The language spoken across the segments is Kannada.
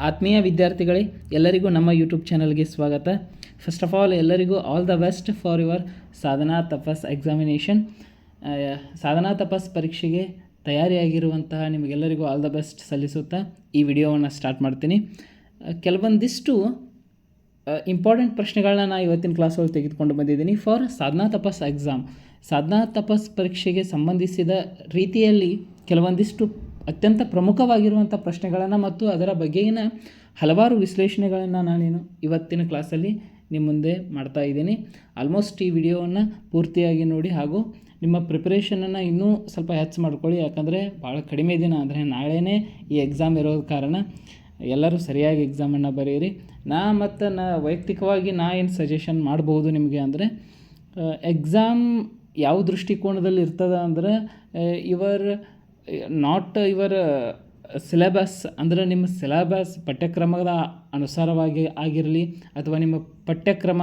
ಆತ್ಮೀಯ ವಿದ್ಯಾರ್ಥಿಗಳೇ, ಎಲ್ಲರಿಗೂ ನಮ್ಮ ಯೂಟ್ಯೂಬ್ ಚಾನಲ್ಗೆ ಸ್ವಾಗತ. ಫಸ್ಟ್ ಆಫ್ ಆಲ್ ಎಲ್ಲರಿಗೂ all the best for your Sadhana Tapas examination Sadhana ತಪಸ್ ಪರೀಕ್ಷೆಗೆ ತಯಾರಿಯಾಗಿರುವಂತಹ ನಿಮಗೆಲ್ಲರಿಗೂ ಆಲ್ ದ ಬೆಸ್ಟ್ ಸಲ್ಲಿಸುತ್ತಾ ಈ ವಿಡಿಯೋವನ್ನು ಸ್ಟಾರ್ಟ್ ಮಾಡ್ತೀನಿ. ಕೆಲವೊಂದಿಷ್ಟು ಇಂಪಾರ್ಟೆಂಟ್ ಪ್ರಶ್ನೆಗಳನ್ನ ನಾನು ಇವತ್ತಿನ ಕ್ಲಾಸಲ್ಲಿ ತೆಗೆದುಕೊಂಡು ಬಂದಿದ್ದೀನಿ. ಫಾರ್ ಸಾಧನಾ ತಪಸ್ ಎಕ್ಸಾಮ್ ಸಾಧನಾ ತಪಸ್ ಪರೀಕ್ಷೆಗೆ ಸಂಬಂಧಿಸಿದ ರೀತಿಯಲ್ಲಿ ಕೆಲವೊಂದಿಷ್ಟು ಅತ್ಯಂತ ಪ್ರಮುಖವಾಗಿರುವಂಥ ಪ್ರಶ್ನೆಗಳನ್ನು ಮತ್ತು ಅದರ ಬಗೆಗಿನ ಹಲವಾರು ವಿಶ್ಲೇಷಣೆಗಳನ್ನು ನಾನೇನು ಇವತ್ತಿನ ಕ್ಲಾಸಲ್ಲಿ ನಿಮ್ಮ ಮುಂದೆ ಮಾಡ್ತಾ ಇದ್ದೀನಿ. ಆಲ್ಮೋಸ್ಟ್ ಈ ವಿಡಿಯೋವನ್ನು ಪೂರ್ತಿಯಾಗಿ ನೋಡಿ ಹಾಗೂ ನಿಮ್ಮ ಪ್ರಿಪ್ರೇಷನನ್ನು ಇನ್ನೂ ಸ್ವಲ್ಪ ಹೆಚ್ಚು ಮಾಡ್ಕೊಳ್ಳಿ. ಯಾಕಂದರೆ ಭಾಳ ಕಡಿಮೆ ದಿನ, ಅಂದರೆ ನಾಳೆನೇ ಈ ಎಕ್ಸಾಮ್ ಇರೋದ ಕಾರಣ ಎಲ್ಲರೂ ಸರಿಯಾಗಿ ಎಕ್ಸಾಮನ್ನು ಬರೆಯಿರಿ. ನಾ ಮತ್ತು ನಾ ವೈಯಕ್ತಿಕವಾಗಿ ನಾ ಏನು ಸಜೆಷನ್ ಮಾಡ್ಬೋದು ನಿಮಗೆ ಅಂದರೆ ಎಕ್ಸಾಮ್ ಯಾವ ದೃಷ್ಟಿಕೋನದಲ್ಲಿ ಇರ್ತದೆ ಅಂದ್ರೆ ಇವರ್ ನಾಟ್ ಯುವರ್ ಸಿಲೆಬಸ್ ಅಂದರೆ ನಿಮ್ಮ ಸಿಲೆಬಸ್ ಪಠ್ಯಕ್ರಮದ ಅನುಸಾರವಾಗಿ ಆಗಿರಲಿ ಅಥವಾ ನಿಮ್ಮ ಪಠ್ಯಕ್ರಮ,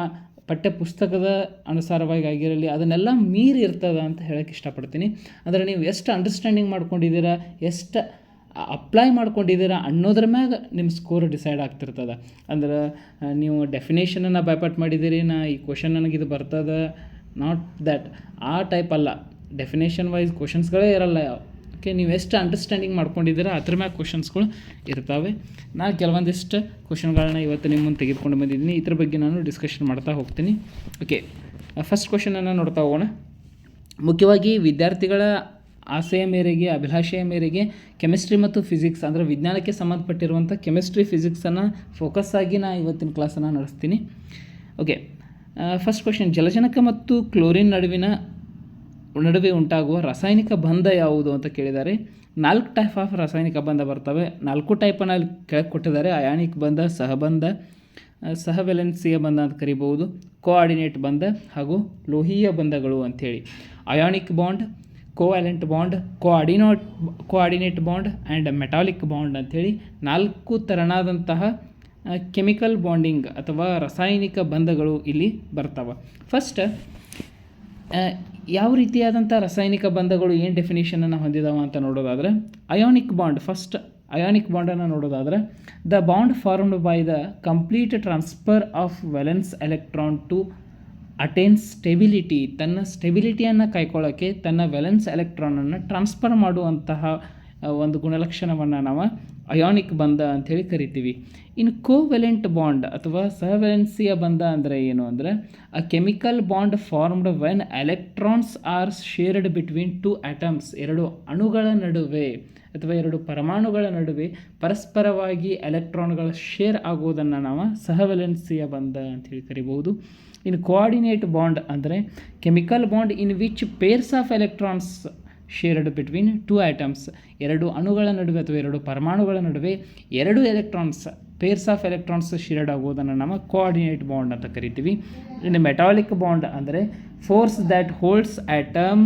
ಪಠ್ಯಪುಸ್ತಕದ ಅನುಸಾರವಾಗಿ ಆಗಿರಲಿ, ಅದನ್ನೆಲ್ಲ ಮೀರಿ ಇರ್ತದೆ ಅಂತ ಹೇಳೋಕ್ಕೆ ಇಷ್ಟಪಡ್ತೀನಿ. ಅಂದರೆ ನೀವು ಎಷ್ಟು ಅಂಡರ್ಸ್ಟ್ಯಾಂಡಿಂಗ್ ಮಾಡ್ಕೊಂಡಿದ್ದೀರಾ, ಎಷ್ಟು ಅಪ್ಲೈ ಮಾಡ್ಕೊಂಡಿದ್ದೀರಾ ಅನ್ನೋದ್ರ ಮ್ಯಾಗ ನಿಮ್ಮ ಸ್ಕೋರ್ ಡಿಸೈಡ್ ಆಗ್ತಿರ್ತದೆ. ಅಂದ್ರೆ ನೀವು ಡೆಫಿನೇಷನನ್ನು ಬೈಪಾಟ್ ಮಾಡಿದ್ದೀರಿ, ನಾ ಈ ಕ್ವಶನ್ ಇದು ಬರ್ತದೆ ನಾಟ್ ದ್ಯಾಟ್ ಆ ಟೈಪ್ ಅಲ್ಲ. ಡೆಫಿನೇಷನ್ ವೈಸ್ ಕ್ವಶನ್ಸ್ಗಳೇ ಇರಲ್ಲ. ಓಕೆ ನೀವು ಎಷ್ಟು ಅಂಡರ್ಸ್ಟ್ಯಾಂಡಿಂಗ್ ಮಾಡ್ಕೊಂಡಿದ್ದೀರಾ, ಅದ್ರ ಮ್ಯಾಗ ಕ್ವಶನ್ಸ್ಗಳು ಇರ್ತವೆ. ನಾನು ಕೆಲವೊಂದಿಷ್ಟು ಕ್ವಶನ್ಗಳನ್ನ ಇವತ್ತು ನಿಮ್ಮ ಮುಂದೆ ತೆಗೆದುಕೊಂಡು ಬಂದಿದ್ದೀನಿ. ಇದ್ರ ಬಗ್ಗೆ ನಾನು ಡಿಸ್ಕಷನ್ ಮಾಡ್ತಾ ಹೋಗ್ತೀನಿ. ಓಕೆ ಫಸ್ಟ್ ಕ್ವಶನನ್ನು ನೋಡ್ತಾ ಹೋಗೋಣ. ಮುಖ್ಯವಾಗಿ ವಿದ್ಯಾರ್ಥಿಗಳ ಆಸೆಯ ಮೇರೆಗೆ, ಅಭಿಲಾಷೆಯ ಮೇರೆಗೆ ಕೆಮಿಸ್ಟ್ರಿ ಮತ್ತು ಫಿಸಿಕ್ಸ್ ಅಂದರೆ ವಿಜ್ಞಾನಕ್ಕೆ ಸಂಬಂಧಪಟ್ಟಿರುವಂಥ ಕೆಮಿಸ್ಟ್ರಿ ಫಿಸಿಕ್ಸನ್ನು ಫೋಕಸ್ ಆಗಿ ನಾನು ಇವತ್ತಿನ ಕ್ಲಾಸನ್ನು ನಡೆಸ್ತೀನಿ. ಓಕೆ ಫಸ್ಟ್ ಕ್ವಶನ್ ಜಲಜನಕ ಮತ್ತು ಕ್ಲೋರಿನ್ ನಡುವಿನ ನಡುವೆ ಉಂಟಾಗುವ ರಾಸಾಯನಿಕ ಬಂಧ ಯಾವುದು ಅಂತ ಕೇಳಿದ್ದಾರೆ. ನಾಲ್ಕು ಟೈಪ್ ಆಫ್ ರಾಸಾಯನಿಕ ಬಂಧ ಬರ್ತವೆ. ನಾಲ್ಕು ಟೈಪನ್ನು ಅಲ್ಲಿ ಕೆಳಗೆ ಕೊಟ್ಟಿದ್ದಾರೆ. ಅಯಾನಿಕ್ ಬಂಧ, ಸಹಬಂಧ ಸಹವೆಲೆನ್ಸಿಯ ಬಂಧ ಅಂತ ಕರಿಬಹುದು ಕೋಆರ್ಡಿನೇಟ್ ಬಂಧ ಹಾಗೂ ಲೋಹೀಯ ಬಂಧಗಳು ಅಂಥೇಳಿ. Ionic bond covalent bond coordinate coordinate bond and metallic bond ಅಂಥೇಳಿ ನಾಲ್ಕು ತೆರನಾದಂತಹ ಕೆಮಿಕಲ್ ಬಾಂಡಿಂಗ್ ಅಥವಾ ರಾಸಾಯನಿಕ ಬಂಧಗಳು ಇಲ್ಲಿ ಬರ್ತವೆ. ಫಸ್ಟ್ ಯಾವ ರೀತಿಯಾದಂಥ ರಾಸಾಯನಿಕ ಬಂಧಗಳು ಏನು ಡೆಫಿನೇಷನನ್ನು ಹೊಂದಿದಾವ ಅಂತ ನೋಡೋದಾದರೆ ಅಯೋನಿಕ್ ಬಾಂಡ್ ಫಸ್ಟ್ ಅಯಾನಿಕ್ ಬಾಂಡನ್ನು ನೋಡೋದಾದರೆ the bond formed by the complete transfer of valence electron to attain stability ತನ್ನ ಸ್ಟೆಬಿಲಿಟಿಯನ್ನು ಕಾಯ್ಕೊಳ್ಳೋಕ್ಕೆ ತನ್ನ ವೆಲೆನ್ಸ್ ಎಲೆಕ್ಟ್ರಾನನ್ನು ಟ್ರಾನ್ಸ್ಫರ್ ಮಾಡುವಂತಹ ಒಂದು ಗುಣಲಕ್ಷಣವನ್ನು ನಾವು ಅಯಾನಿಕ್ ಬಂಧ ಅಂಥೇಳಿ ಕರಿತೀವಿ. ಇನ್ನು ಕೋವೆಲೆಂಟ್ ಬಾಂಡ್ ಅಥವಾ ಸಹವೆಲೆನ್ಸಿಯ ಬಂಧ ಅಂದರೆ ಏನು ಅಂದರೆ a chemical bond formed when electrons are shared between two atoms ಎರಡು ಅಣುಗಳ ನಡುವೆ ಅಥವಾ ಎರಡು ಪರಮಾಣುಗಳ ನಡುವೆ ಪರಸ್ಪರವಾಗಿ ಎಲೆಕ್ಟ್ರಾನ್ಗಳ ಶೇರ್ ಆಗುವುದನ್ನು ನಾವು ಸಹವೆಲೆನ್ಸಿಯ ಬಂಧ ಅಂತೇಳಿ ಕರಿಬೋದು ಇನ್ನು ಕೋಆರ್ಡಿನೇಟ್ ಬಾಂಡ್ ಅಂದರೆ chemical bond in which pairs of electrons shared between two atoms ಎರಡು ಅಣುಗಳ ನಡುವೆ ಅಥವಾ ಎರಡು ಪರಮಾಣುಗಳ ನಡುವೆ ಎರಡು electrons pairs of electrons shared ಆಗುವುದನ್ನು ನಾವು ಕೋಆರ್ಡಿನೇಟ್ ಬಾಂಡ್ ಅಂತ ಕರಿತೀವಿ. ಇನ್ನು ಮೆಟಾಲಿಕ್ ಬಾಂಡ್ ಅಂದರೆ force that holds atom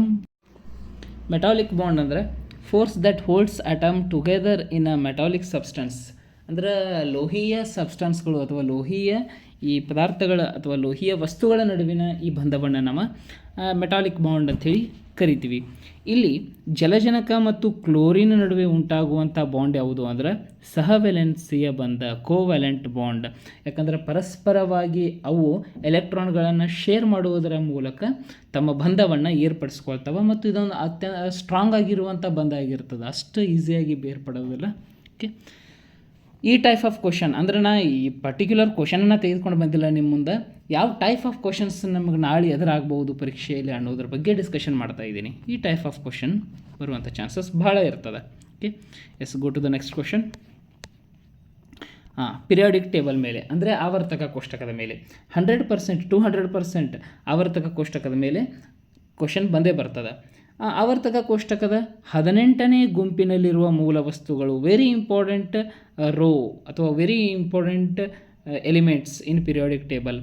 metallic bond ಅಂದರೆ force that holds atom together in a metallic substance ಅಂದ್ರೆ ಲೋಹೀಯ ಸಬ್ಸ್ಟೆನ್ಸ್ಗಳು ಅಥವಾ ಲೋಹೀಯ ಈ ಪದಾರ್ಥಗಳ ಅಥವಾ ಲೋಹೀಯ ವಸ್ತುಗಳ ನಡುವಿನ ಈ ಬಂಧವನ್ನು ನಾವು ಮೆಟಾಲಿಕ್ ಬಾಂಡ್ ಅಂಥೇಳಿ ಕರಿತೀವಿ. ಇಲ್ಲಿ ಜಲಜನಕ ಮತ್ತು ಕ್ಲೋರಿನ್ ನಡುವೆ ಉಂಟಾಗುವಂಥ ಬಾಂಡ್ ಯಾವುದು ಅಂದರೆ ಸಹವೆಲೆನ್ಸಿಯ ಬಂಧ ಕೋವೆಲೆಂಟ್ ಬಾಂಡ್ ಯಾಕಂದರೆ ಪರಸ್ಪರವಾಗಿ ಅವು ಎಲೆಕ್ಟ್ರಾನ್ಗಳನ್ನು ಶೇರ್ ಮಾಡುವುದರ ಮೂಲಕ ತಮ್ಮ ಬಂಧವನ್ನು ಏರ್ಪಡಿಸ್ಕೊಳ್ತವೆ ಮತ್ತು ಇದೊಂದು ಅತ್ಯಂತ ಸ್ಟ್ರಾಂಗ್ ಆಗಿರುವಂಥ ಬಂಧ ಆಗಿರ್ತದೆ. ಅಷ್ಟು ಈಸಿಯಾಗಿ ಬೇರ್ಪಡೋದಿಲ್ಲ. ಓಕೆ ಈ ಟೈಪ್ ಆಫ್ ಕ್ವಶನ್ ಅಂದರೆ ನಾ ಈ ಪರ್ಟಿಕ್ಯುಲರ್ ಕ್ವಶನನ್ನು ತೆಗೆದುಕೊಂಡು ಬಂದಿಲ್ಲ ನಿಮ್ಮ ಮುಂದೆ, ಯಾವ ಟೈಪ್ ಆಫ್ ಕ್ವಶನ್ಸ್ ನಮಗೆ ನಾಳೆ ಎದುರಾಗಬಹುದು ಪರೀಕ್ಷೆಯಲ್ಲಿ ಅನ್ನೋದ್ರ ಬಗ್ಗೆ ಡಿಸ್ಕಷನ್ ಮಾಡ್ತಾ ಇದ್ದೀನಿ. ಈ ಟೈಪ್ ಆಫ್ ಕ್ವಶನ್ ಬರುವಂಥ ಚಾನ್ಸಸ್ ಭಾಳ ಇರ್ತದೆ. Okay yes go to the next question ಹಾಂ ಪಿರಿಯಾಡಿಕ್ ಟೇಬಲ್ ಮೇಲೆ, ಅಂದರೆ ಆವರ್ತಕ ಕೋಷ್ಟಕದ ಮೇಲೆ. Hundred percent to hundred percent ಆವರ್ತಕ ಕೋಷ್ಟಕದ ಮೇಲೆ ಕ್ವಶನ್ ಬಂದೇ ಬರ್ತದೆ. ಆವರ್ತಕ ಕೋಷ್ಟಕದ ಹದಿನೆಂಟನೇ ಗುಂಪಿನಲ್ಲಿರುವ ಮೂಲ ವಸ್ತುಗಳು ವೆರಿ ಇಂಪಾರ್ಟೆಂಟ್ ರೋ ಅಥವಾ very important elements in periodic table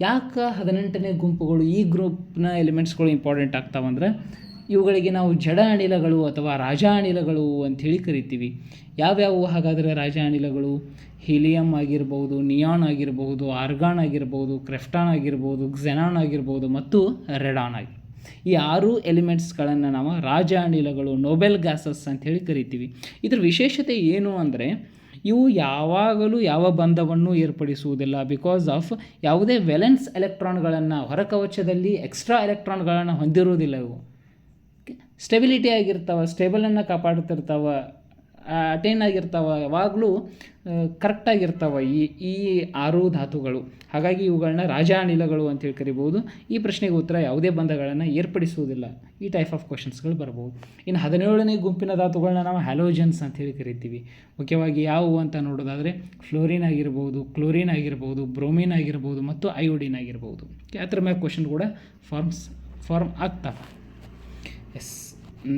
ಯಾಕೆ ಹದಿನೆಂಟನೇ ಗುಂಪುಗಳು ಈ ಗ್ರೂಪ್ನ ಎಲಿಮೆಂಟ್ಸ್ಗಳು ಇಂಪಾರ್ಟೆಂಟ್ ಆಗ್ತಾವಂದ್ರೆ ಇವುಗಳಿಗೆ ನಾವು ಜಡ ಅನಿಲಗಳು ಅಥವಾ ರಾಜ ಅನಿಲಗಳು ಅಂಥೇಳಿ ಕರಿತೀವಿ. ಯಾವ್ಯಾವು? ಹಾಗಾದರೆ ರಾಜ ಅನಿಲಗಳು ಹೀಲಿಯಂ ಆಗಿರ್ಬೋದು ನಿಯಾನ್ ಆಗಿರ್ಬೋದು ಆರ್ಗಾನ್ ಆಗಿರ್ಬೋದು ಕ್ರೆಫ್ಟಾನ್ ಆಗಿರ್ಬೋದು ಕ್ಸೆನಾನ್ ಆಗಿರ್ಬೋದು ಮತ್ತು ರೆಡಾನ್ ಆಗಿ ಈ ಆರು ಎಲಿಮೆಂಟ್ಸ್ಗಳನ್ನು ನಾವು ರಾಜ ಅನಿಲಗಳು ನೋಬೆಲ್ ಗ್ಯಾಸಸ್ ಅಂತ ಹೇಳಿ ಕರಿತೀವಿ. ಇದರ ವಿಶೇಷತೆ ಏನು ಅಂದರೆ, ಇವು ಯಾವಾಗಲೂ ಯಾವ ಬಂಧವನ್ನು ಏರ್ಪಡಿಸುವುದಿಲ್ಲ. ಬಿಕಾಸ್ ಆಫ್ ಯಾವುದೇ ವೆಲೆನ್ಸ್ ಎಲೆಕ್ಟ್ರಾನ್ಗಳನ್ನು, ಹೊರಕವಚದಲ್ಲಿ ಎಕ್ಸ್ಟ್ರಾ ಎಲೆಕ್ಟ್ರಾನ್ಗಳನ್ನು ಹೊಂದಿರುವುದಿಲ್ಲ ಇವು. ಸ್ಟೆಬಿಲಿಟಿ ಆಗಿರ್ತಾವೆ ಸ್ಟೇಬಲನ್ನು ಕಾಪಾಡ್ತಿರ್ತಾವೆ. ಅಟೈನ್ ಆಗಿರ್ತಾವೆ, ಯಾವಾಗಲೂ ಕರೆಕ್ಟಾಗಿರ್ತಾವೆ ಈ ಈ ಆರು ಧಾತುಗಳು. ಹಾಗಾಗಿ ಇವುಗಳನ್ನ ರಾಜ ಅನಿಲಗಳು ಅಂತೇಳಿ ಕರಿಬೋದು. ಈ ಪ್ರಶ್ನೆಗೆ ಉತ್ತರ ಯಾವುದೇ ಬಂಧಗಳನ್ನು ಏರ್ಪಡಿಸುವುದಿಲ್ಲ. ಈ ಟೈಪ್ ಆಫ್ ಕ್ವಶನ್ಸ್ಗಳು ಬರ್ಬೋದು. ಇನ್ನು ಹದಿನೇಳನೇ ಗುಂಪಿನ ಧಾತುಗಳನ್ನ ನಾವು ಹ್ಯಾಲೋಜನ್ಸ್ ಅಂತೇಳಿ ಕರಿತೀವಿ. ಮುಖ್ಯವಾಗಿ ಯಾವುವು ಅಂತ ನೋಡೋದಾದರೆ ಫ್ಲೋರಿನ್ ಆಗಿರ್ಬೋದು ಕ್ಲೋರಿನ್ ಆಗಿರ್ಬೋದು ಬ್ರೋಮಿನ್ ಆಗಿರ್ಬೋದು ಮತ್ತು ಅಯೋಡಿನ್ ಆಗಿರ್ಬೋದು. ಅದ್ರ ಮ್ಯಾಗ ಕ್ವಶನ್ ಕೂಡ ಫಾರ್ಮ್ಸ್ ಫಾರ್ಮ್ ಆಗ್ತಾವೆ. ಎಸ್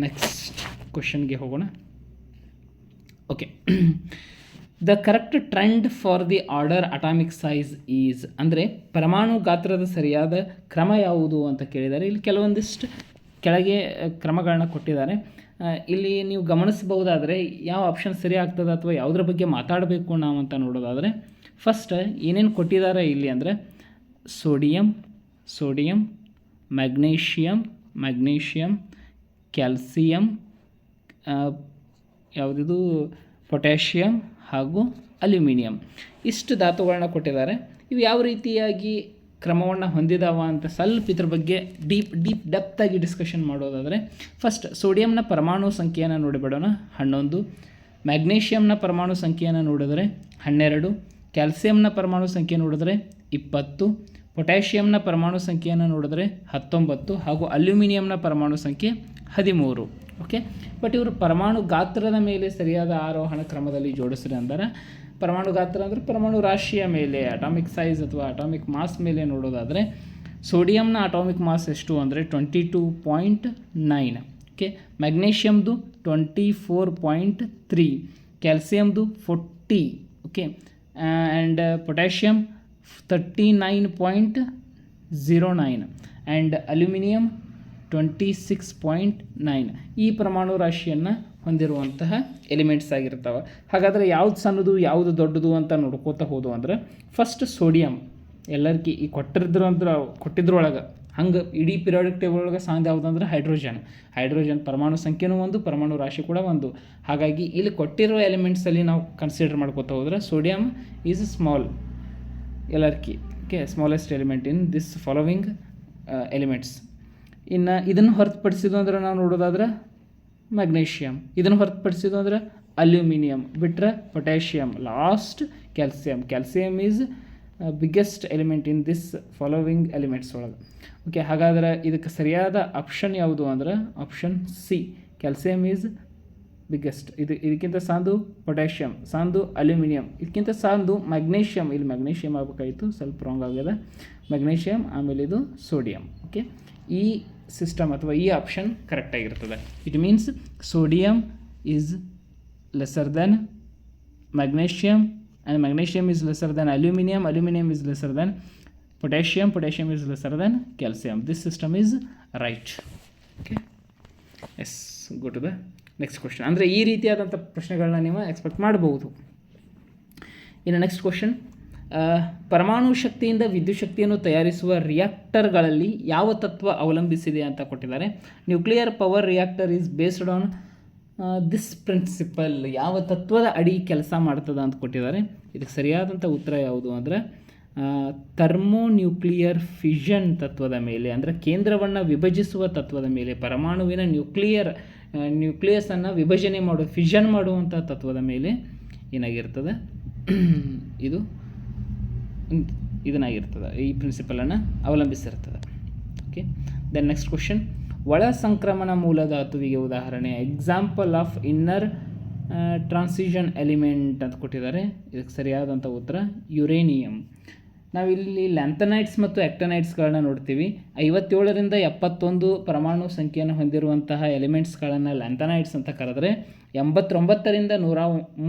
ನೆಕ್ಸ್ಟ್ ಕ್ವಶನ್ಗೆ ಹೋಗೋಣ. Okay the correct trend for the order atomic size is ಅಂದರೆ ಪರಮಾಣು ಗಾತ್ರದ ಸರಿಯಾದ ಕ್ರಮ ಯಾವುದು ಅಂತ ಕೇಳಿದ್ದಾರೆ ಇಲ್ಲಿ ಕೆಲವೊಂದಿಷ್ಟು ಕೆಳಗೆ ಕ್ರಮಗಳನ್ನ ಕೊಟ್ಟಿದ್ದಾರೆ. ಇಲ್ಲಿ ನೀವು ಗಮನಿಸಬಹುದಾದರೆ ಯಾವ ಆಪ್ಷನ್ ಸರಿ ಆಗ್ತದೆ ಅಥವಾ ಯಾವುದ್ರ ಬಗ್ಗೆ ಮಾತಾಡಬೇಕು ನಾವು ಅಂತ ನೋಡೋದಾದರೆ ಫಸ್ಟ್ ಏನೇನು ಕೊಟ್ಟಿದ್ದಾರೆ ಇಲ್ಲಿ ಅಂದರೆ sodium sodium magnesium magnesium calcium ಯಾವುದಿದು potassium ಹಾಗೂ ಅಲ್ಯೂಮಿನಿಯಂ. ಇಷ್ಟು ಧಾತುಗಳನ್ನ ಕೊಟ್ಟಿದ್ದಾರೆ. ಇವು ಯಾವ ರೀತಿಯಾಗಿ ಕ್ರಮವನ್ನು ಹೊಂದಿದಾವ ಅಂತ ಸ್ವಲ್ಪ ಇದ್ರ ಬಗ್ಗೆ ಡೀಪ್ ಡೀಪ್ ಡೆಪ್ತಾಗಿ ಡಿಸ್ಕಷನ್ ಮಾಡೋದಾದರೆ, ಫಸ್ಟ್ ಸೋಡಿಯಂನ ಪರಮಾಣು ಸಂಖ್ಯೆಯನ್ನು ನೋಡಿಬಿಡೋಣ ಹನ್ನೊಂದು. ಮ್ಯಾಗ್ನೇಷಿಯಂನ ಪರಮಾಣು ಸಂಖ್ಯೆಯನ್ನು ನೋಡಿದರೆ ಹನ್ನೆರಡು. ಕ್ಯಾಲ್ಸಿಯಂನ ಪರಮಾಣು ಸಂಖ್ಯೆ ನೋಡಿದರೆ ಇಪ್ಪತ್ತು. ಪೊಟ್ಯಾಷಿಯಂನ ಪರಮಾಣು ಸಂಖ್ಯೆಯನ್ನು ನೋಡಿದರೆ ಹತ್ತೊಂಬತ್ತು ಹಾಗೂ ಅಲ್ಯೂಮಿನಿಯಂನ ಪರಮಾಣು ಸಂಖ್ಯೆ ಹದಿಮೂರು. ಓಕೆ ಬಟ್ ಇವರು ಪರಮಾಣು ಗಾತ್ರದ ಮೇಲೆ ಸರಿಯಾದ ಆರೋಹಣ ಕ್ರಮದಲ್ಲಿ ಜೋಡಿಸ್ರಿ ಅಂದರೆ. ಪರಮಾಣು ಗಾತ್ರ ಅಂದರೆ ಪರಮಾಣು ರಾಶಿಯ ಮೇಲೆ ಅಟಾಮಿಕ್ ಸೈಜ್ ಅಥವಾ ಅಟಾಮಿಕ್ ಮಾಸ್ ಮೇಲೆ ನೋಡೋದಾದರೆ ಸೋಡಿಯಂನ ಅಟಾಮಿಕ್ ಮಾಸ್ ಎಷ್ಟು ಅಂದರೆ twenty two point nine okay ಮ್ಯಾಗ್ನೇಷಿಯಮ್ದು twenty four point three ಕ್ಯಾಲ್ಸಿಯಮ್ದು forty okay and potassium thirty nine point zero nine and aluminium twenty six point nine ಈ ಪರಮಾಣು ರಾಶಿಯನ್ನು ಹೊಂದಿರುವಂತಹ ಎಲಿಮೆಂಟ್ಸ್ ಆಗಿರ್ತಾವೆ. ಹಾಗಾದರೆ ಯಾವ್ದು ಸಣ್ಣದು, ಯಾವುದು ದೊಡ್ಡದು ಅಂತ ನೋಡ್ಕೋತಾ ಹೋದು ಅಂದ್ರೆ ಫಸ್ಟ್ ಸೋಡಿಯಂ ಎಲ್ಲರಿಗೂ ಈ ಕೊಟ್ಟಿದ್ರು ಅಂದ್ರೆ, ಕೊಟ್ಟಿದ್ರೊಳಗೆ ಹಂಗೆ ಇಡೀ ಪಿರಿಯಾಡಿಕ್ ಟೇಬಲ್ ಒಳಗೆ ಸಾಂದ್ ಯಾವುದಂದ್ರೆ ಹೈಡ್ರೋಜನ್ ಹೈಡ್ರೋಜನ್ ಪರಮಾಣು ಸಂಖ್ಯೆನೂ ಒಂದು, ಪರಮಾಣು ರಾಶಿ ಕೂಡ ಒಂದು. ಹಾಗಾಗಿ ಇಲ್ಲಿ ಕೊಟ್ಟಿರೋ ಎಲಿಮೆಂಟ್ಸಲ್ಲಿ ನಾವು ಕನ್ಸಿಡರ್ ಮಾಡ್ಕೋತಾ ಹೋದ್ರೆ sodium is small ಎಲ್ಲರ್ಕಿ okay smallest element in this following elements ಇನ್ನು ಇದನ್ನು ಹೊರತುಪಡಿಸಿದ್ದು ಅಂದ್ರೆ ನಾವು ನೋಡೋದಾದ್ರೆ ಮ್ಯಾಗ್ನೇಷಿಯಮ್ ಇದನ್ನು ಹೊರತುಪಡಿಸಿದ್ದು ಅಂದ್ರೆ ಅಲ್ಯೂಮಿನಿಯಂ ಬಿಟ್ರೆ potassium last calcium calcium is biggest element in this following elements ಒಳಗೆ. ಓಕೆ ಹಾಗಾದ್ರೆ ಇದಕ್ಕೆ ಸರಿಯಾದ ಆಪ್ಷನ್ ಯಾವುದು ಅಂದ್ರೆ option C calcium is biggest ಇದು, ಇದಕ್ಕಿಂತ ಸಾಂದು ಪೊಟ್ಯಾಷಿಯಮ್ ಸಾಂದು ಅಲ್ಯೂಮಿನಿಯಂ ಇದಕ್ಕಿಂತ ಸಾಂದು ಮ್ಯಾಗ್ನೀಷಿಯಮ್ ಇಲ್ಲಿ ಮ್ಯಾಗ್ನೀಷಿಯಮ್ ಆಗಬೇಕಾಯಿತು. ಸ್ವಲ್ಪ ರಾಂಗ್ ಆಗಿದೆ. ಮ್ಯಾಗ್ನೇಷಿಯಮ್ ಆಮೇಲೆ ಇದು ಸೋಡಿಯಂ ಓಕೆ ಈ ಸಿಸ್ಟಮ್ ಅಥವಾ ಈ ಆಪ್ಷನ್ ಕರೆಕ್ಟ್ ಆಗಿರ್ತದೆ. It means sodium is lesser than magnesium and magnesium is lesser than aluminium aluminium is lesser than potassium potassium is lesser than calcium this system is right okay yes go to the next question ಅಂದರೆ ಈ ರೀತಿಯಾದಂಥ ಪ್ರಶ್ನೆಗಳನ್ನ ನೀವು ಎಕ್ಸ್ಪೆಕ್ಟ್ ಮಾಡಬಹುದು. ಇನ್ನು ನೆಕ್ಸ್ಟ್ ಕ್ವಶನ್ ಪರಮಾಣು ಶಕ್ತಿಯಿಂದ ವಿದ್ಯುತ್ ಶಕ್ತಿಯನ್ನು ತಯಾರಿಸುವ ರಿಯಾಕ್ಟರ್ಗಳಲ್ಲಿ ಯಾವ ತತ್ವ ಅವಲಂಬಿಸಿದೆ ಅಂತ ಕೊಟ್ಟಿದ್ದಾರೆ. Nuclear power reactor is based on this principle ಯಾವ ತತ್ವದ ಅಡಿ ಕೆಲಸ ಮಾಡ್ತದ ಅಂತ ಕೊಟ್ಟಿದ್ದಾರೆ. ಇದಕ್ಕೆ ಸರಿಯಾದಂಥ ಉತ್ತರ ಯಾವುದು ಅಂದರೆ ಥರ್ಮೋನ್ಯೂಕ್ಲಿಯರ್ ಫಿಷನ್ ತತ್ವದ ಮೇಲೆ ಅಂದರೆ ಕೇಂದ್ರವನ್ನು ವಿಭಜಿಸುವ ತತ್ವದ ಮೇಲೆ, ಪರಮಾಣುವಿನ ನ್ಯೂಕ್ಲಿಯರ್ ನ್ಯೂಕ್ಲಿಯಸನ್ನು ವಿಭಜನೆ ಮಾಡೋ ಫಿಷನ್ ಮಾಡುವಂಥ ತತ್ವದ ಮೇಲೆ ಏನಾಗಿರ್ತದೆ. ಇದು ಇದನ್ನಾಗಿರ್ತದೆ, ಈ ಪ್ರಿನ್ಸಿಪಲನ್ನು ಅವಲಂಬಿಸಿರ್ತದೆ. ಓಕೆ ದೆನ್ ನೆಕ್ಸ್ಟ್ ಕ್ವಶನ್ ಒಳ ಸಂಕ್ರಮಣ ಮೂಲಧಾತುವಿಗೆ ಉದಾಹರಣೆ example of inner transition element ಅಂತ ಕೊಟ್ಟಿದ್ದಾರೆ. ಇದಕ್ಕೆ ಸರಿಯಾದಂಥ ಉತ್ತರ ಯುರೇನಿಯಂ ನಾವಿಲ್ಲಿ ಲ್ಯಾಂಥನೈಟ್ಸ್ ಮತ್ತು ಆ್ಯಕ್ಟನೈಟ್ಸ್ಗಳನ್ನ ನೋಡ್ತೀವಿ. ಐವತ್ತೇಳರಿಂದ ಎಪ್ಪತ್ತೊಂದು ಪರಮಾಣು ಸಂಖ್ಯೆಯನ್ನು ಹೊಂದಿರುವಂತಹ ಎಲಿಮೆಂಟ್ಸ್ಗಳನ್ನು ಲ್ಯಾಂಥನೈಟ್ಸ್ ಅಂತ ಕರೆದರೆ, ಎಂಬತ್ತೊಂಬತ್ತರಿಂದ ನೂರ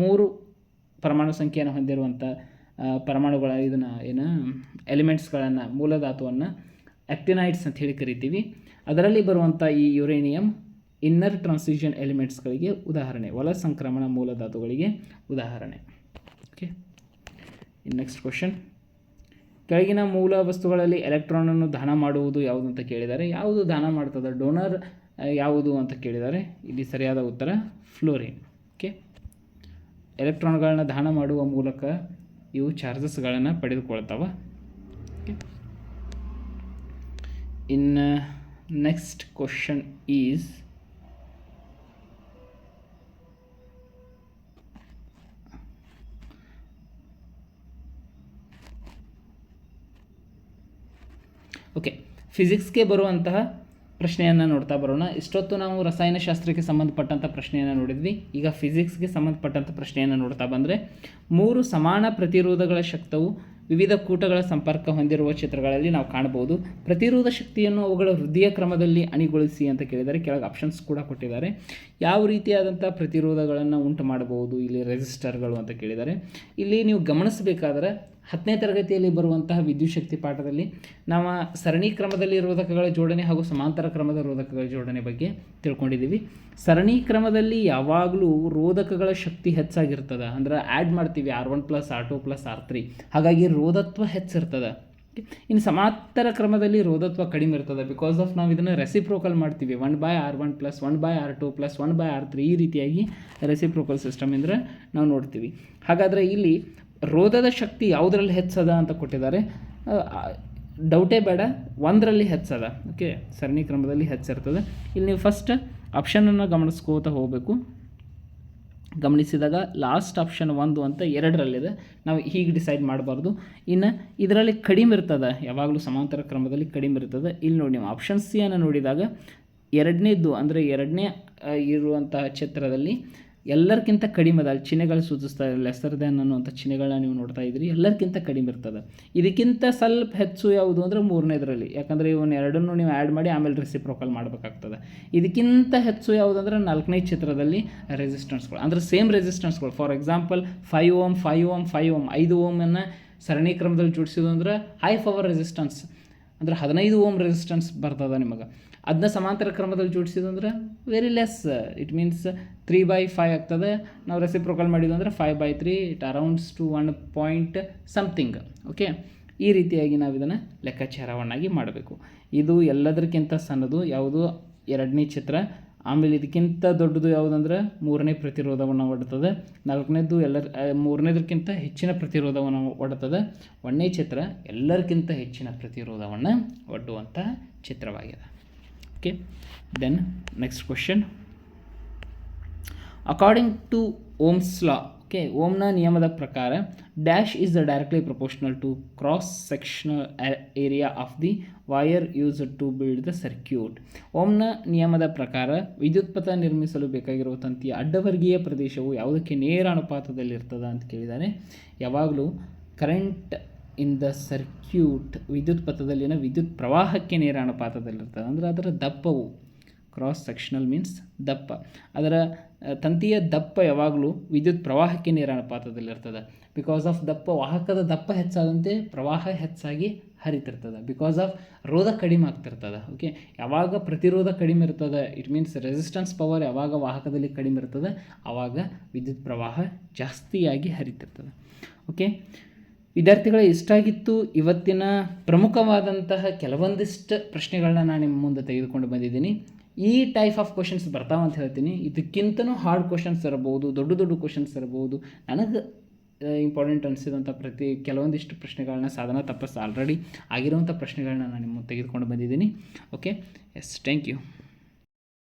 ಮೂರು ಪರಮಾಣು ಸಂಖ್ಯೆಯನ್ನು ಹೊಂದಿರುವಂಥ ಪರಮಾಣುಗಳ ಇದನ್ನು ಏನು, ಎಲಿಮೆಂಟ್ಸ್ಗಳನ್ನು, ಮೂಲಧಾತುವನ್ನು ಆಕ್ಟಿನೈಡ್ಸ್ ಅಂತ ಹೇಳಿ ಕರಿತೀವಿ. ಅದರಲ್ಲಿ ಬರುವಂಥ ಈ ಯುರೇನಿಯಂ ಇನ್ನರ್ ಟ್ರಾನ್ಸಿಷನ್ ಎಲಿಮೆಂಟ್ಸ್ಗಳಿಗೆ ಉದಾಹರಣೆ, ಒಳ ಸಂಕ್ರಮಣ ಮೂಲಧಾತುಗಳಿಗೆ ಉದಾಹರಣೆ. Okay, in next question. ಕೆಳಗಿನ ಮೂಲ ವಸ್ತುಗಳಲ್ಲಿ ಎಲೆಕ್ಟ್ರಾನನ್ನು ದಾನ ಮಾಡುವುದು ಯಾವುದು ಅಂತ ಕೇಳಿದ್ದಾರೆ ಯಾವುದು ದಾನ ಮಾಡ್ತದೆ, ಡೋನರ್ ಯಾವುದು ಅಂತ ಕೇಳಿದ್ದಾರೆ ಇಲ್ಲಿ ಸರಿಯಾದ ಉತ್ತರ, ಫ್ಲೋರಿನ್. ಓಕೆ, ಎಲೆಕ್ಟ್ರಾನ್ಗಳನ್ನ ದಾನ ಮಾಡುವ ಮೂಲಕ ಇವು ಚಾರ್ಜಸ್ಗಳನ್ನು ಪಡೆದುಕೊಳ್ತಾವೆ. In next question is okay ಫಿಸಿಕ್ಸ್ಗೆ ಬರುವಂತಹ ಪ್ರಶ್ನೆಯನ್ನು ನೋಡ್ತಾ ಬರೋಣ. ಇಷ್ಟೊತ್ತು ನಾವು ರಸಾಯನಶಾಸ್ತ್ರಕ್ಕೆ ಸಂಬಂಧಪಟ್ಟಂಥ ಪ್ರಶ್ನೆಯನ್ನು ನೋಡಿದ್ವಿ. ಈಗ ಫಿಸಿಕ್ಸ್ಗೆ ಸಂಬಂಧಪಟ್ಟಂಥ ಪ್ರಶ್ನೆಯನ್ನು ನೋಡ್ತಾ ಬಂದರೆ, ಮೂರು ಸಮಾನ ಪ್ರತಿರೋಧಗಳ ಶಕ್ತವು ವಿವಿಧ ಕೂಟಗಳ ಸಂಪರ್ಕ ಹೊಂದಿರುವ ಚಿತ್ರಗಳಲ್ಲಿ ನಾವು ಕಾಣಬಹುದು. ಪ್ರತಿರೋಧ ಶಕ್ತಿಯನ್ನು ಅವುಗಳ ವೃದ್ಧಿಯ ಕ್ರಮದಲ್ಲಿ ಅಣಿಗೊಳಿಸಿ ಅಂತ ಕೇಳಿದರೆ. ಕೆಳಗೆ ಆಪ್ಷನ್ಸ್ ಕೂಡ ಕೊಟ್ಟಿದ್ದಾರೆ. ಯಾವ ರೀತಿಯಾದಂಥ ಪ್ರತಿರೋಧಗಳನ್ನು ಉಂಟು ಮಾಡಬಹುದು? ಇಲ್ಲಿ ರೆಜಿಸ್ಟರ್ಗಳು ಅಂತ ಕೇಳಿದ್ದಾರೆ ಇಲ್ಲಿ ನೀವು ಗಮನಿಸಬೇಕಾದ್ರೆ ಹತ್ತನೇ ತರಗತಿಯಲ್ಲಿ ಬರುವಂತಹ ವಿದ್ಯುತ್ ಶಕ್ತಿ ಪಾಠದಲ್ಲಿ ನಾವು ಸರಣಿ ಕ್ರಮದಲ್ಲಿ ರೋಧಕಗಳ ಜೋಡಣೆ ಹಾಗೂ ಸಮಾಂತರ ಕ್ರಮದ ರೋಧಕಗಳ ಜೋಡಣೆ ಬಗ್ಗೆ ತಿಳ್ಕೊಂಡಿದ್ದೀವಿ ಸರಣಿ ಕ್ರಮದಲ್ಲಿ ಯಾವಾಗಲೂ ರೋಧಕಗಳ ಶಕ್ತಿ ಹೆಚ್ಚಾಗಿರ್ತದೆ. ಅಂದ್ರೆ ಆ್ಯಡ್ ಮಾಡ್ತೀವಿ R one plus R two plus R three ಹಾಗಾಗಿ ರೋಧತ್ವ ಹೆಚ್ಚಿರ್ತದೆ. ಇನ್ನು ಸಮಾಂತರ ಕ್ರಮದಲ್ಲಿ ರೋಧತ್ವ ಕಡಿಮೆ ಇರ್ತದೆ. ಬಿಕಾಸ್ ಆಫ್ ನಾವು ಇದನ್ನು ರೆಸಿಪ್ರೋಕಲ್ ಮಾಡ್ತೀವಿ. One by R one plus one by R two plus one by R three ಈ ರೀತಿಯಾಗಿ ರೆಸಿಪ್ರೋಕಲ್ ಸಿಸ್ಟಮ್ ಅಂದರೆ ನಾವು ನೋಡ್ತೀವಿ. ಹಾಗಾದರೆ ಇಲ್ಲಿ ರೋಧದ ಶಕ್ತಿ ಯಾವುದರಲ್ಲಿ ಹೆಚ್ಚದ ಅಂತ ಕೊಟ್ಟಿದ್ದಾರೆ? ಡೌಟೇ ಬೇಡ, ಒಂದರಲ್ಲಿ ಹೆಚ್ಚದ. ಓಕೆ ಸರಣಿ ಕ್ರಮದಲ್ಲಿ ಹೆಚ್ಚಿರ್ತದೆ. ಇಲ್ಲಿ ನೀವು ಫಸ್ಟ್ ಆಪ್ಷನನ್ನು ಗಮನಿಸ್ಕೋತಾ ಹೋಗಬೇಕು. ಗಮನಿಸಿದಾಗ ಲಾಸ್ಟ್ ಆಪ್ಷನ್ ಒಂದು ಅಂತ ಎರಡರಲ್ಲಿದೆ. ನಾವು ಹೀಗೆ ಡಿಸೈಡ್ ಮಾಡಬಾರ್ದು. ಇನ್ನು ಇದರಲ್ಲಿ ಕಡಿಮೆ ಇರ್ತದೆ. ಯಾವಾಗಲೂ ಸಮಾಂತರ ಕ್ರಮದಲ್ಲಿ ಕಡಿಮೆ ಇರ್ತದೆ. ಇಲ್ಲಿ ನೋಡಿ, ನೀವು ಆಪ್ಷನ್ ಸಿ ಅನ್ನು ನೋಡಿದಾಗ ಎರಡನೇದ್ದು ಅಂದರೆ ಎರಡನೇ ಇರುವಂತಹ ಚಿತ್ರದಲ್ಲಿ ಎಲ್ಲರಿಗಿಂತ ಕಡಿಮೆ ಅದ, ಅಲ್ಲಿ ಚಿಹ್ನೆಗಳು ಸೂಚಿಸ್ತಾ ಲೆಸರ್ ದ್ಯಾನ್ ಅನ್ನುವಂಥ ಚಿಹ್ನೆಗಳನ್ನ ನೀವು ನೋಡ್ತಾ ಇದ್ರಿ ಎಲ್ಲರಿಗಿಂತ ಕಡಿಮೆ ಇರ್ತದೆ. ಇದಕ್ಕಿಂತ ಸ್ವಲ್ಪ ಹೆಚ್ಚು ಯಾವುದು ಅಂದರೆ ಮೂರನೇದರಲ್ಲಿ, ಯಾಕಂದರೆ ಇವನ್ನ ಎರಡನ್ನು ನೀವು ಆ್ಯಡ್ ಮಾಡಿ ಆಮೇಲೆ ರೆಸಿಪ್ರೋಕಲ್ ಮಾಡಬೇಕಾಗ್ತದೆ. ಇದಕ್ಕಿಂತ ಹೆಚ್ಚು ಯಾವುದಂದ್ರೆ ನಾಲ್ಕನೇ ಚಿತ್ರದಲ್ಲಿ ರೆಸಿಸ್ಟೆನ್ಸ್ಗಳು ಅಂದರೆ same ರೆಸಿಸ್ಟೆನ್ಸ್ಗಳು for example five ohm five ohm five ohm ಐದು ಓಮನ್ನು ಸರಣಿ ಕ್ರಮದಲ್ಲಿ ಜೋಡಿಸಿದ್ರು ಅಂದ್ರೆ ಹೈ ಪವರ್ ರೆಸಿಸ್ಟೆನ್ಸ್ ಅಂದ್ರೆ ಹದಿನೈದು ಓಮ್ ರೆಸಿಸ್ಟೆನ್ಸ್ ಬರ್ತದೆ ನಿಮಗೆ. ಅದನ್ನ ಸಮಾಂತರ ಕ್ರಮದಲ್ಲಿ ಜೋಡಿಸಿದಂದ್ರೆ very less it means three by five ಆಗ್ತದೆ. ನಾವು reciprocal ಮಾಡಿದಂದ್ರೆ five by three it arounds two one point something okay ಈ ರೀತಿಯಾಗಿ ನಾವು ಇದನ್ನು ಲೆಕ್ಕಾಚಾರವನ್ನಾಗಿ ಮಾಡಬೇಕು. ಇದು ಎಲ್ಲದಕ್ಕಿಂತ ಸಣ್ಣದು, ಯಾವುದು? ಎರಡನೇ ಚಿತ್ರ. ಆಮೇಲೆ ಇದಕ್ಕಿಂತ ದೊಡ್ಡದು ಯಾವುದಂದ್ರೆ ಮೂರನೇ ಪ್ರತಿರೋಧವನ್ನು ಒಡ್ತದೆ. ನಾಲ್ಕನೇದು ಎಲ್ಲರ ಮೂರನೇದಕ್ಕಿಂತ ಹೆಚ್ಚಿನ ಪ್ರತಿರೋಧವನ್ನು ಒಡ್ತದೆ. ಒಂದನೇ ಚಿತ್ರ ಎಲ್ಲರಿಗಿಂತ ಹೆಚ್ಚಿನ ಪ್ರತಿರೋಧವನ್ನು ಒಡ್ಡುವಂಥ ಚಿತ್ರವಾಗಿದೆ. Okay then next question according to ohms law okay ಓಮ್ನ ನಿಯಮದ ಪ್ರಕಾರ dash is the directly proportional to cross sectional area of the wire use to build the circuit ಓಮ್ನ ನಿಯಮದ ಪ್ರಕಾರ ವಿದ್ಯುತ್ ಪಥ ನಿರ್ಮಿಸಲು ಬೇಕಾಗಿರುವ ತಂತಿಯ ಅಡ್ಡವರ್ಗೀಯ ಪ್ರದೇಶವು ಯಾವುದಕ್ಕೆ ನೇರ ಅನುಪಾತದಲ್ಲಿರ್ತದೆ ಅಂತ ಕೇಳಿದ್ದಾರೆ ಯಾವಾಗಲೂ ಕರೆಂಟ್ ಇನ್ ದ ಸರ್ಕ್ಯೂಟ್ ವಿದ್ಯುತ್ ಪಥದಲ್ಲಿನ ವಿದ್ಯುತ್ ಪ್ರವಾಹಕ್ಕೆ ನೇರ ಅನುಪಾತದಲ್ಲಿರ್ತದೆ ಅಂದರೆ ಅದರ ದಪ್ಪವು ಕ್ರಾಸ್ ಸೆಕ್ಷನಲ್ ಮೀನ್ಸ್ ದಪ್ಪ. ಅದರ ತಂತಿಯ ದಪ್ಪ ಯಾವಾಗಲೂ ವಿದ್ಯುತ್ ಪ್ರವಾಹಕ್ಕೆ ನೇರ ಅನುಪಾತದಲ್ಲಿರ್ತದೆ ಬಿಕಾಸ್ ಆಫ್ ದಪ್ಪ, ವಾಹಕದ ದಪ್ಪ ಹೆಚ್ಚಾದಂತೆ ಪ್ರವಾಹ ಹೆಚ್ಚಾಗಿ ಹರಿತಿರ್ತದೆ. ಬಿಕಾಸ್ ಆಫ್ ರೋಧ ಕಡಿಮೆ ಆಗ್ತಿರ್ತದೆ. ಓಕೆ ಯಾವಾಗ ಪ್ರತಿರೋಧ ಕಡಿಮೆ ಇರ್ತದೆ ಇಟ್ ಮೀನ್ಸ್ ರೆಸಿಸ್ಟೆನ್ಸ್ ಪವರ್ ಯಾವಾಗ ವಾಹಕದಲ್ಲಿ ಕಡಿಮೆ ಇರ್ತದೆ ಆವಾಗ ವಿದ್ಯುತ್ ಪ್ರವಾಹ ಜಾಸ್ತಿಯಾಗಿ ಹರಿತಿರ್ತದೆ. ಓಕೆ ವಿದ್ಯಾರ್ಥಿಗಳೇ ಇಷ್ಟಾಗಿತ್ತು ಇವತ್ತಿನ ಪ್ರಮುಖವಾದಂತಹ ಕೆಲವೊಂದಿಷ್ಟು ಪ್ರಶ್ನೆಗಳನ್ನ ನಾನು ನಿಮ್ಮ ಮುಂದೆ ತೆಗೆದುಕೊಂಡು ಬಂದಿದ್ದೀನಿ. ಈ ಟೈಪ್ ಆಫ್ ಕ್ವಶನ್ಸ್ ಬರ್ತಾವ ಅಂತ ಹೇಳ್ತೀನಿ. ಇದಕ್ಕಿಂತನೂ ಹಾರ್ಡ್ ಕ್ವಶನ್ಸ್ ಇರಬಹುದು, ದೊಡ್ಡ ದೊಡ್ಡ ಕ್ವಶನ್ಸ್ ಇರಬಹುದು. ನನಗೆ ಇಂಪಾರ್ಟೆಂಟ್ ಅನಿಸಿದಂಥ ಪ್ರತಿ ಕೆಲವೊಂದಿಷ್ಟು ಪ್ರಶ್ನೆಗಳನ್ನ ಸಾಧನ ತಪಸ್ ಆಲ್ರೆಡಿ ಆಗಿರುವಂಥ ಪ್ರಶ್ನೆಗಳನ್ನ ನಾನು ನಿಮ್ಮ ತೆಗೆದುಕೊಂಡು ಬಂದಿದ್ದೀನಿ. Okay yes thank you